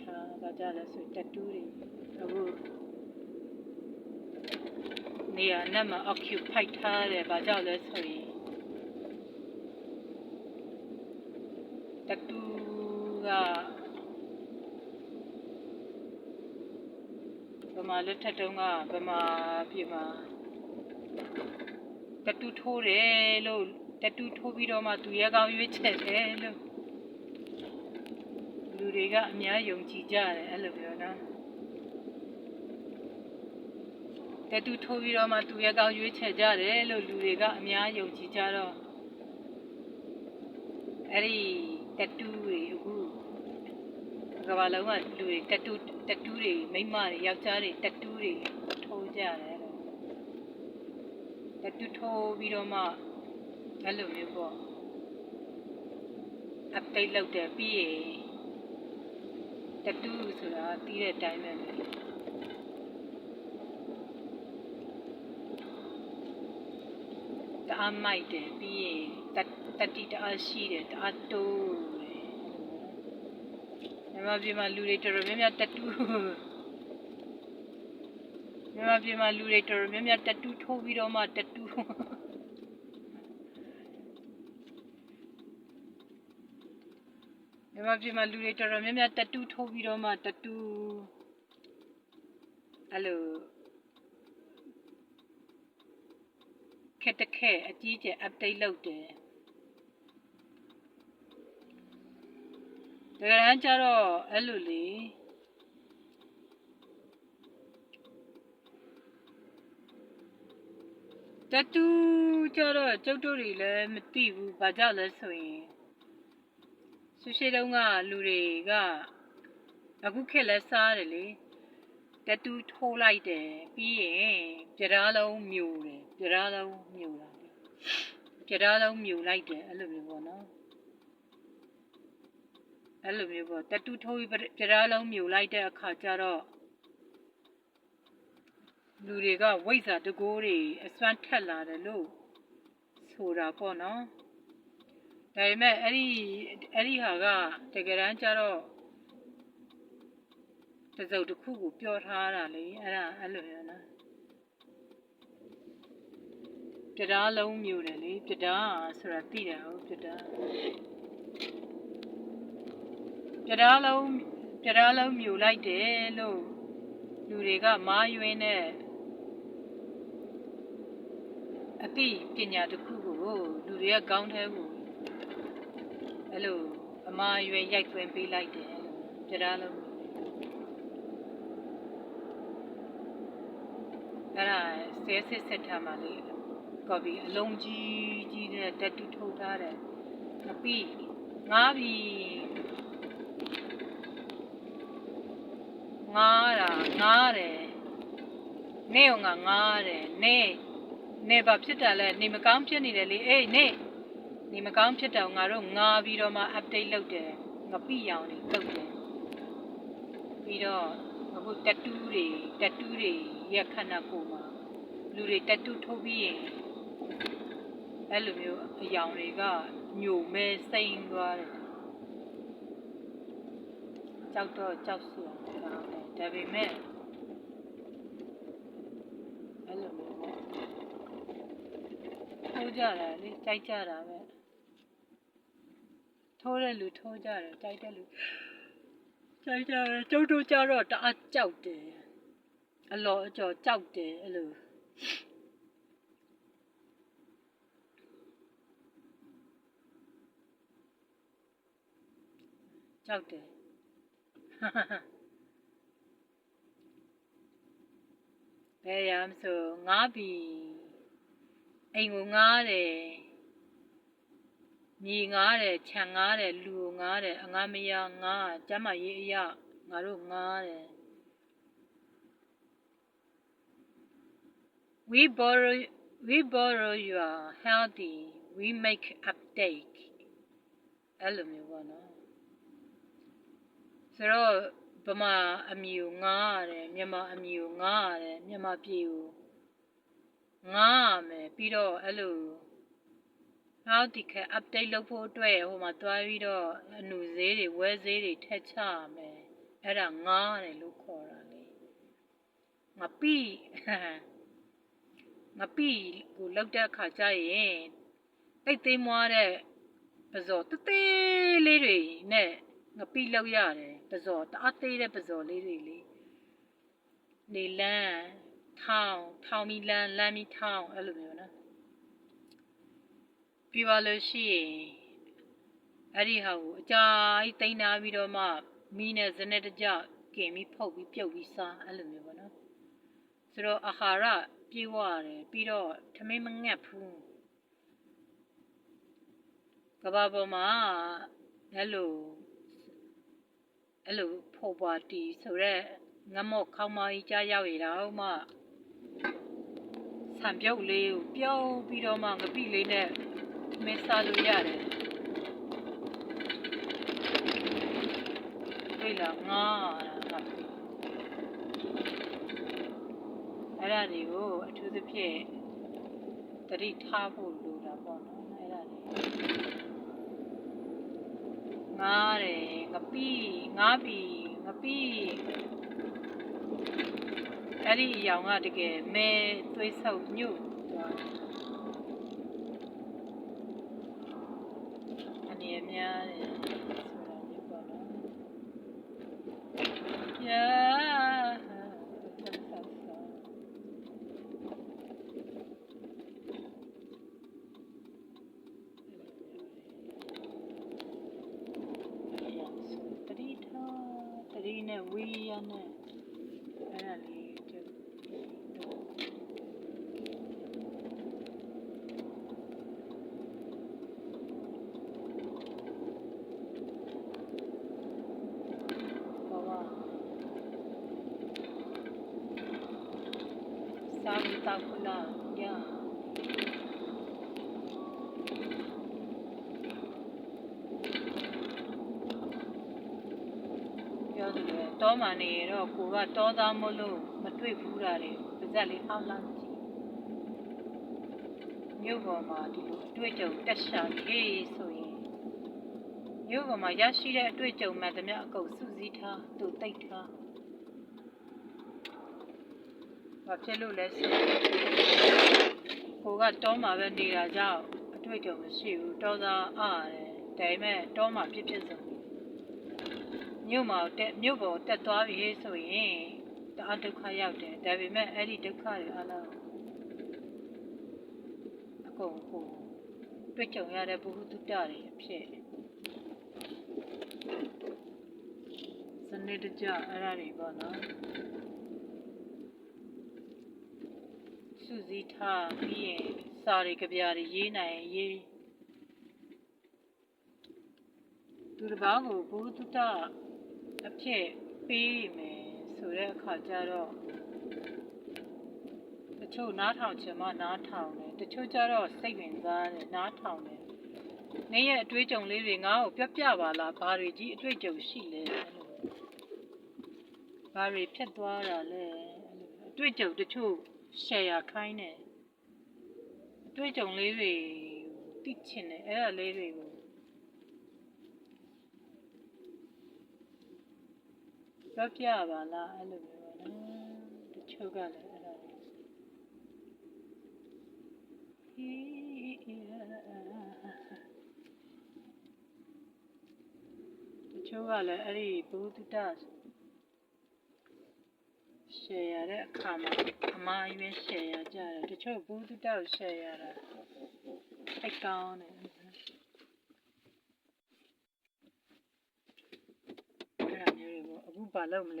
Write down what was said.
ထားတာကြလဲဆိုတက်တူးတွေအခုနေရာနဲ့မှာ occupy ထားတယ်ဘာကြောင့်လဲဆိုရင်တက်တူးကဗမာလက်ထက်တုန်းကဗမာပြည်မှာတက်တူးထိုးတယ်လို့တက်တူးထိုးပြီးတော့မှသူရဲကောင်းရွေးချက်တယ်လို့လူ တွေကအများယုံကြည်ကြတယ်အဲ့လိုပြောနော်တတူထိုးပြီးတော့မှသူရဲ့ကောင်းရွေးချယ်ကြတယ်လို့လူတွေကအများယုံကြည်ကြတော့အဲ့ဒီတတူတွေအခုကမ္ဘာလုံးကလူတွေတတူတတူတွေမိန်းမတွေယောက်ျားတွေတတူတွေထိုးကြတယ်လို့တတူထိုးပြီးတော့မှအဲ့လိုမျိုးပေါ့ update လုပ်တယ်ပြီးရင် တတူးဆိုတာတီးတဲ့အတိုင်းပဲလေတအားမိုက်တယ်ပြီးရင်တတတိတအားရှိတယ်တအားတိုးတယ်မြန်မာပြည်မှာလူတွေတော်တော်များများတတူးမြန်မာပြည်မှာလူတွေတော်တော်များများတတူးထိုးပြီးတော့မှတတူး မြန်မာပြည်မှာလူတွေတော်တော်များများတတူးထိုးပြီးတော့မှတတူးအဲ့လိုခက်တခဲအကြီးကျယ် update လုပ်တယ်ဒါကြမ်းကြတော့အဲ့လိုလေတတူးကြတော့ကျုပ်တို့တွေလည်းမသိဘူးဘာကြောင့်လဲဆိုရင် ဆူရှိတုံးကလူတွေကအခုခက်လဲစားတယ်လေတတူးထိုးလိုက်တယ်ပြီးရင်ကြရားလုံးမြူတယ်ကြရားလုံးမြူတာလေကြရားလုံးမြူလိုက်တယ်အဲ့လိုမျိုးပေါ့နော်အဲ့လိုမျိုးပေါ့တတူးထိုးပြီးကြရားလုံးမြူလိုက်တဲ့အခါကျတော့လူတွေကဝိဇ္ဇာတကိုးတွေအစွမ်းထက်လာတယ်လို့ဆိုတာပေါ့နော် ဒါပေမဲ့အဲ့ဒီအဲ့ဒီဟာကတကယ်တမ်းကျတော့တစုပ်တစ်ခုကိုပြောထားတာလေအဲ့ဒါအဲ့လိုမျိုးနော်ပြတားလုံးမျိုးတယ်လေပြတားဆိုတာသိတယ်ဟုတ်ပြတားပြတားလုံးပြတားလုံးမျိုးလိုက်တယ်လို့လူတွေကမားယွင်းတဲ့အသိပညာတစ်ခုကိုလူတွေကကောင်းတဲ့ကို အဲ့လိုအမားရွယ်ရိုက်သွင်းပေးလိုက်တယ်ပြတားလုံးအဲ့ဒါဆဲစစ်ဆက်ထားမှလေကော်ပီအလုံးကြီးကြီးနဲ့တက်တူထုတ်ထားတယ်ငပိငားပြီငားတာငားတယ်နေအောင်ငားငားတယ်နေနေဘာဖြစ်တာလဲနေမကောင်းဖြစ်နေတယ်လေအေးနေ နေမကောင်းဖြစ်တော့ငါတို့ငာပြီးတော့မှ update လုပ်တယ်ငပိရောင်တွေတုတ်တယ်ပြီးတော့အခုတက်တူးတွေတက်တူးတွေရက်ခဏကိုမှာလူတွေတက်တူးထုတ်ပြီးရင်အဲ့လိုမျိုးအယောင်တွေကညိုမဲစိမ့်သွားတယ်ကြောက်တော့ကြောက်စရာဒါပေမဲ့အဲ့လိုမျိုးပေါ့ထိုးကြတာလေကြိုက်ကြတာပဲ ထိုးတဲ့လူထိုးကြတယ်ကြိုက်တဲ့လူကြိုက်ကြတယ်ကျုပ်တို့ကြတော့တအားကြောက်တယ်အလောအကျော်ကြောက်တယ်အဲ့လိုကြောက်တယ်ဘယ်ရမ်းဆိုငားပြီအိမ်ကိုငားတယ် မြေငားတယ်ခြံငားတယ်လူကိုငားတယ်အငားမရငားကျမ်းမရေးအရာငါတို့ငားတယ် we borrow we borrow your healthy we make update အဲ့လိုမျိုးပေါ့နော်ဆိုတော့ဗမာအမျိုးငားရတယ်မြန်မာအမျိုးငားရတယ်မြန်မာပြည်ကိုငားရမယ်ပြီးတော့အဲ့လို how ဒီက update လုပ်ဖို့အတွက်ဟိုမှာတွားပြီးတော့အနုဈေးတွေဝဲဈေးတွေထက်ချရမယ်အဲ့ဒါငားတယ်လို့ခေါ်တာလေငပိငပိကိုလောက်တဲ့အခါကျရင်တိတ်သေးမွားတဲ့ပဇော်တသေးလေးတွေနဲ့ငပိလောက်ရတယ်ပဇော်တအားသေးတဲ့ပဇော်လေးတွေလေနေလန်းထောင်းထောင်းမီလန်းလမ်းမီထောင်းအဲ့လိုမျိုးနော် ပြီးပါလို့ရှိရင်အဲ့ဒီဟာကိုအကြာကြီးတိန်းနာပြီးတော့မှမီးနဲ့ဇနဲ့တကြကင်ပြီးဖုတ်ပြီးပြုတ်ပြီးစားအဲ့လိုမျိုးပေါ့နော်ဆိုတော့အာဟာရပြေဝရတယ်ပြီးတော့ထမင်းမငတ်ဘူးကဘာပေါ်မှာအဲ့လိုအဲ့လိုဖို့ပွားတီဆိုတော့ငမော့ခေါင်းမကြီးကြားရောက်ရတော့မှဆံပြုတ်လေးကိုပြုတ်ပြီးတော့မှငပိလေးနဲ့ မင်းစားလို့ရတယ်တွေ့လားငါတာကအဲ့ဒါတွေကိုအထူးသဖြင့်တတိထားဖို့လိုတာပေါ့နော်အဲ့ဒါတွေငားတယ်ငပိငားပြီငပိအဲ့ဒီအရောင်ကတကယ်မဲသွေးဆုပ်ညှို့သွားတယ် အနေအများတယ်ဆိုတာမျိုးပေါ့နော် Yeah. တတိထားတတိနဲ့ဝီရနဲ့အဲ့ဒါလေးကျုပ်ဘာဝစာမီ တာကုလာညာပြောသူလေတောမှနေရတော့ကိုကတောသားမလို့မတွေ့ဘူးတာလေပါဇက်လေးအောက်လာကြည့်မြို့ပေါ်မှာဒီလိုအတွေ့အကြုံတက်ရှာရေးဆိုရင်မြို့ပေါ်မှာရရှိတဲ့အတွေ့အကြုံမှန်သမျှအကုန်စုစည်းထားသူတိတ်ထား ဘာဖြစ်လို့လဲဆိုတော့ကိုကတောမှာပဲနေတာကြောင့်အတွေ့အကြုံမရှိဘူးတောသားအားတယ်ဒါပေမဲ့တောမှာဖြစ်ဖြစ်ဆုံးမြို့မှာတက်မြို့ပေါ်တက်သွားပြီဆိုရင်တအားဒုက္ခရောက်တယ်ဒါပေမဲ့အဲ့ဒီဒုက္ခတွေအားလုံးအကုန်ကိုတွေ့ကြုံရတဲ့ဘုဟုတုတ္တတွေအဖြစ်စနေတကြအဲ့ဒါတွေပေါ့နော် စုစည်းထားပြီးရင်စာရီကြပြားတွေရေးနိုင်ရင်ရေးသူတစ်ပါးကိုဘုဟုတုတ္တအဖြစ်ပေးမယ်ဆိုတဲ့အခါကျတော့တချို့နားထောင်ချင်မှနားထောင်တယ်တချို့ကျတော့စိတ်ဝင်စားတယ်နားထောင်တယ်နေရဲ့အတွေ့အကြုံလေးတွေငါ့ကိုပြပြပါလားဘာတွေကြီးအတွေ့အကြုံရှိလဲအဲ့လိုဘာတွေဖြစ်သွားတာလဲအဲ့လိုအတွေ့အကြုံတချို့ share ခိုင်းတယ်အတွေ့အကြုံလေးတွေသိချင်တယ်အဲ့ဒါလေးတွေကိုပြောပြပါလားအဲ့လိုမျိုးပေါ့နော်တချို့ကလည်းအဲ့ဒါတွေဟီတချို့ကလည်းအဲ့ဒီဘုဒ္ဓ တရှယ်ရတဲ့အခါမှာအမှားကြီးပဲရှယ်ရကြတယ်တချို့ဘုဒ္ဓတကိုရှယ်ရတာအိတ်ကောင်းတယ်အဲ့ဒါမျိုးတွေပေါ့အခုဘာလုပ်မလဲ